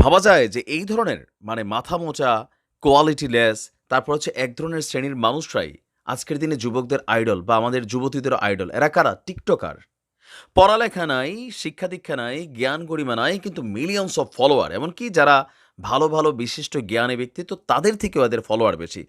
ভাবা যায় যে এই ধরনের মানে মাথা মোচা কোয়ালিটি লেস তারপর হচ্ছে এক ধরনের শ্রেণির মানুষরাই আজকের দিনে যুবকদের আইডল বা আমাদের যুবতীদের আইডল এরা কারা? টিকটকার। পড়ালেখা নাই, শিক্ষা দীক্ষা নাই, জ্ঞান গরিমা নাই, কিন্তু মিলিয়নস অফ ফলোয়ার এমনকি যারা ভালো ভালো, বিশিষ্ট জ্ঞানী ব্যক্তিত্ব, তাদের থেকেও এদের ফলোয়ার বেশি।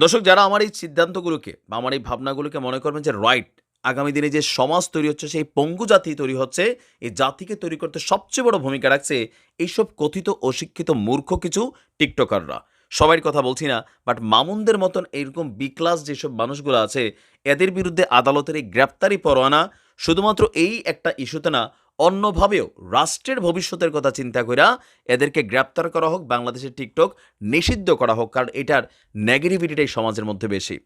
দর্শক, যারা আমার এই সিদ্ধান্তগুলোকে বা আমার এই ভাবনাগুলোকে মনে করবেন যে রাইট আগামী দিনে যে সমাজ তৈরি হচ্ছে, সেই পঙ্গু জাতি তৈরি হচ্ছে, এই জাতিকে তৈরি করতে সবচেয়ে বড় ভূমিকা রাখছে এইসব কথিত অশিক্ষিত মূর্খ কিছু টিকটকাররা। সবাই কথা বলছি না বাট মামুনদের মতন এরকম বি ক্লাস যেসব মানুষগুলো আছে, এদের বিরুদ্ধে আদালতের এই গ্রেপ্তারি পরোয়ানা শুধুমাত্র এই একটা ইস্যুতে না, অন্যভাবেও রাষ্ট্রের ভবিষ্যতের কথা চিন্তা কইরা এদেরকে গ্রেপ্তার করা হোক, বাংলাদেশের টিকটক নিষিদ্ধ করা হোক, কারণ এটার নেগেটিভিটিটাই সমাজের মধ্যে বেশি।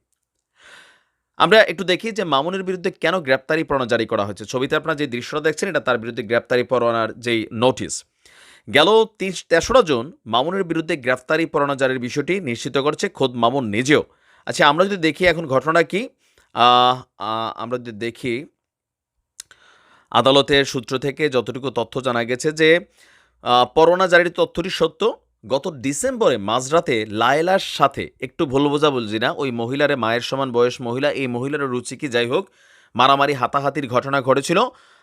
আমরা একটু দেখি যে মামুনের বিরুদ্ধে কেন গ্রেপ্তারি পরোয়ানা জারি করা হয়েছে। ছবিতে আপনারা যে দৃশ্যটা দেখছেন, এটা তার বিরুদ্ধে গ্রেপ্তারি পরোয়ানার যেই নোটিশ। গেল তেসরা জুন মামুনের বিরুদ্ধে গ্রেফতারি পরোয়ানা জারির বিষয়টি নিশ্চিত করছে খোদ মামুন নিজেও। আচ্ছা আমরা যদি দেখি এখন ঘটনা কি আমরা যদি দেখি, আদালতের সূত্র থেকে যতটুকু তথ্য জানা গেছে যে পরোয়ানা জারির তথ্যটি সত্য গত ডিসেম্বরে মাঝরাতে লায়লার সাথে, একটু ভুল বোঝা বলছি না, ওই মহিলারে মায়ের সমান বয়স মহিলা, এই মহিলার রুচি কি যাই হোক, মারামারি, হাতাহাতির ঘটনা ঘটেছিল,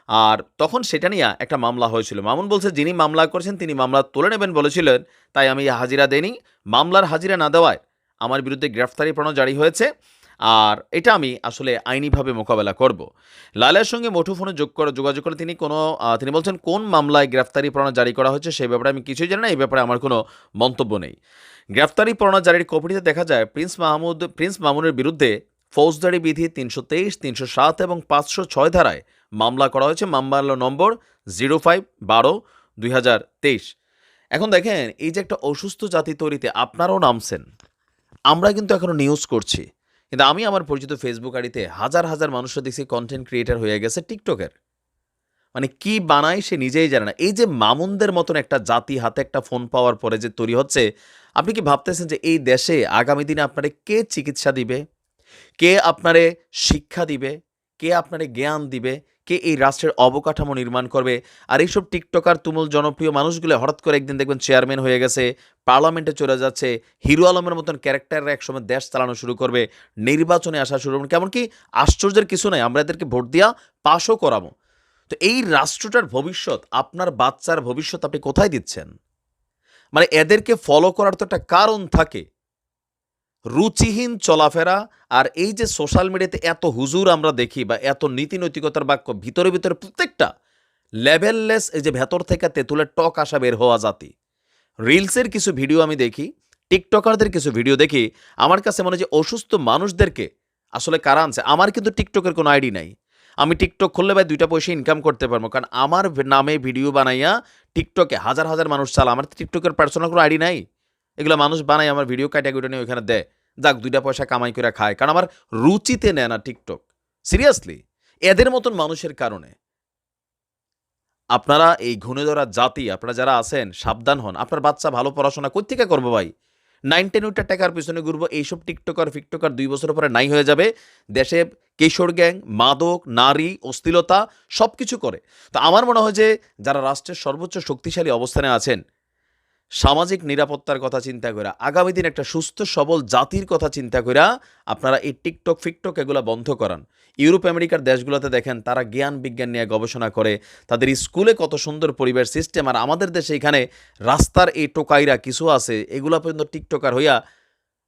আর তখন সেটা নিয়ে একটা মামলা হয়েছিল। মামুন বলছে, যিনি মামলা করেছেন তিনি মামলা তুলে নেবেন বলেছিলেন, তাই আমি হাজিরা দেইনি। মামলার হাজিরা না দেওয়ায় আমার বিরুদ্ধে গ্রেফতারি পরোয়ানা জারি হয়েছে। আর এটা আমি আসলে আইনিভাবে মোকাবেলা করব। লালের সঙ্গে মুঠোফোনে যোগ করে, যোগাযোগ করে তিনি কোনো তিনি বলছেন, কোন মামলায় গ্রেফতারি পরোয়ানা জারি করা হয়েছে সেই ব্যাপারে আমি কিছুই জানি না, এই ব্যাপারে আমার কোনো মন্তব্য নেই। গ্রেফতারি পরোয়ানা জারির কপিটিতে দেখা যায়, প্রিন্স মাহমুদ, প্রিন্স মামুনের বিরুদ্ধে ফৌজদারি বিধি তিনশো তেইশ, তিনশো সাত এবং পাঁচশো ছয় ধারায় মামলা করা হয়েছে। মামলা নম্বর জিরো ফাইভ বারো দুই হাজার তেইশ। এখন দেখেন, এই যে একটা অসুস্থ জাতি তৈরিতে আপনারাও নামছেন, আমরা কিন্তু এখনও নিউজ করছি। কিন্তু আমি আমার পরিচিত ফেসবুক আড়িতে হাজার হাজার মানুষরা দেখছি কন্টেন্ট ক্রিয়েটার হয়ে গেছে টিকটকের মানে কি বানায় সে নিজেই জানে না। এই যে মামুনদের মতন একটা জাতি হাতে একটা ফোন পাওয়ার পরে যে তৈরি হচ্ছে, আপনি কি ভাবতেছেন যে এই দেশে আগামী দিনে আপনারে কে চিকিৎসা দিবে? কে আপনারে শিক্ষা দিবে? কে আপনারে জ্ঞান দিবে? কে এই রাষ্ট্রের অবকাঠামো নির্মাণ করবে? আর এইসব টিকটকার তুমুল জনপ্রিয় মানুষগুলো হঠাৎ করে একদিন দেখবেন চেয়ারম্যান হয়ে গেছে, পার্লামেন্টে চলে যাচ্ছে, হিরো আলমের মতন ক্যারেক্টাররা একসময় দেশ চালানো শুরু করবে, নির্বাচনে আসা শুরু করবে। কেমন কি আশ্চর্যের কিছু নাই, আমরা এদেরকে ভোট দিয়া পাশও করাবো। তো এই রাষ্ট্রটার ভবিষ্যৎ, আপনার বাচ্চার ভবিষ্যৎ আপনি কোথায় দিচ্ছেন? মানে এদেরকে ফলো করার তো একটা কারণ থাকে। রুচিহীন চলাফেরা আর এই যে সোশ্যাল মিডিয়াতে এত হুজুর আমরা দেখি বা এত নীতি নৈতিকতার বাক্য ভিতরে ভিতরে প্রত্যেকটা লেভেললেস এই যে ভেতর থেকে তেঁতুলের টক আসা বের হওয়া জাতি। রিলসের কিছু ভিডিও আমি দেখি, টিকটকারদের কিছু ভিডিও দেখি, আমার কাছে মনে হয় যে অসুস্থ মানুষদেরকে আসলে কারা আনছে? আমার কিন্তু টিকটকের কোনো আইডি নাই। আমি টিকটক খুললে ভাই দুইটা পয়সা ইনকাম করতে পারব, কারণ আমার নামে ভিডিও বানাইয়া টিকটকে হাজার হাজার মানুষ চালা আমার টিকটকের পার্সোনাল কোনো আইডি নাই। এগুলো মানুষ বানায় আমার ভিডিও ক্যাটাগরি নিয়ে ওইখানে দেয়। যাক, দুইটা পয়সা কামাই করে খায়। কারণ আমার রুচিতে নেয় না টিকটক সিরিয়াসলি এদের মতন মানুষের কারণে। আপনারা এই ঘুণে ধরা জাতি, আপনারা যারা আছেন, সাবধান হন। আপনার বাচ্চা ভালো পড়াশোনা কোথেকে করব ভাই? নাইন টেন ওইটা টাকার পিছনে ঘুরবো, এইসব টিকটকার ফিকটকার দুই বছর পরে নাই হয়ে যাবে। দেশে কিশোর গ্যাং, মাদক, নারী অস্থিলতা সব কিছু করে। তো আমার মনে হয় যে, যারা রাষ্ট্রের সর্বোচ্চ শক্তিশালী অবস্থানে আছেন সামাজিক নিরাপত্তার কথা চিন্তা করে আগামী দিন একটা সুস্থ, সবল জাতির কথা চিন্তা করে আপনারা এই টিকটক, ফিকটক এগুলা বন্ধ করান। ইউরোপ, আমেরিকার দেশগুলোতে দেখেন, তারা জ্ঞান, বিজ্ঞান নিয়ে গবেষণা করে, তাদের স্কুলে কত সুন্দর পরিবেশ সিস্টেম আর আমাদের দেশে এখানে রাস্তার এই টোকাইরা কিছু আছে, এগুলা পর্যন্ত টিকটকার হইয়া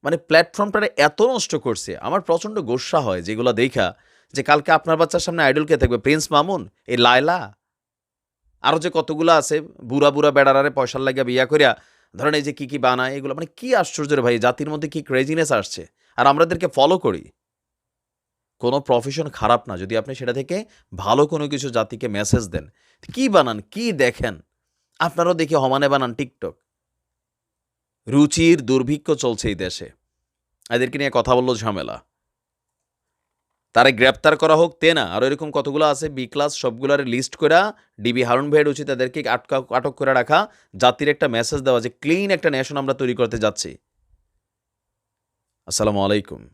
মানে প্ল্যাটফর্মটা এত নষ্ট করছে। আমার প্রচণ্ড গোসা হয় যেগুলো দেখা, যে কালকে আপনার বাচ্চার সামনে আইডল কে থাকবে, প্রিন্স মামুন, এই লায়লা আরও যে কতগুলো আছে, বুড়া বুড়া বেড়ারারে পয়সার লাগিয়া বিয়া করিয়া, ধরেন এই যে কী কী বানায়, এগুলো মানে কী আশ্চর্য ভাই জাতির মধ্যে কী ক্রেজিনেস আসছে? আর আমরা এদেরকে ফলো করি। কোনো প্রফেশন খারাপ না, যদি আপনি সেটা থেকে ভালো কোনো কিছু জাতিকে মেসেজ দেন, কি বানান, কি দেখেন? আপনারাও দেখে হমানে বানান টিকটক রুচির দুর্ভিক্ষ চলছে এই দেশে। এদেরকে নিয়ে কথা বলল ঝামেলা। তারে গ্রেপ্তার করা হোক, তে না। আর এরকম কতগুলো আছে বি ক্লাস সবগুলার লিস্ট করে ডিবি হারুন ভাইয়ের উচিত তাদেরকে আটকা, আটক করে রাখা। জাতির একটা মেসেজ দেওয়া যে ক্লিন একটা নেশন আমরা তৈরি করতে যাচ্ছি। আসসালামু আলাইকুম।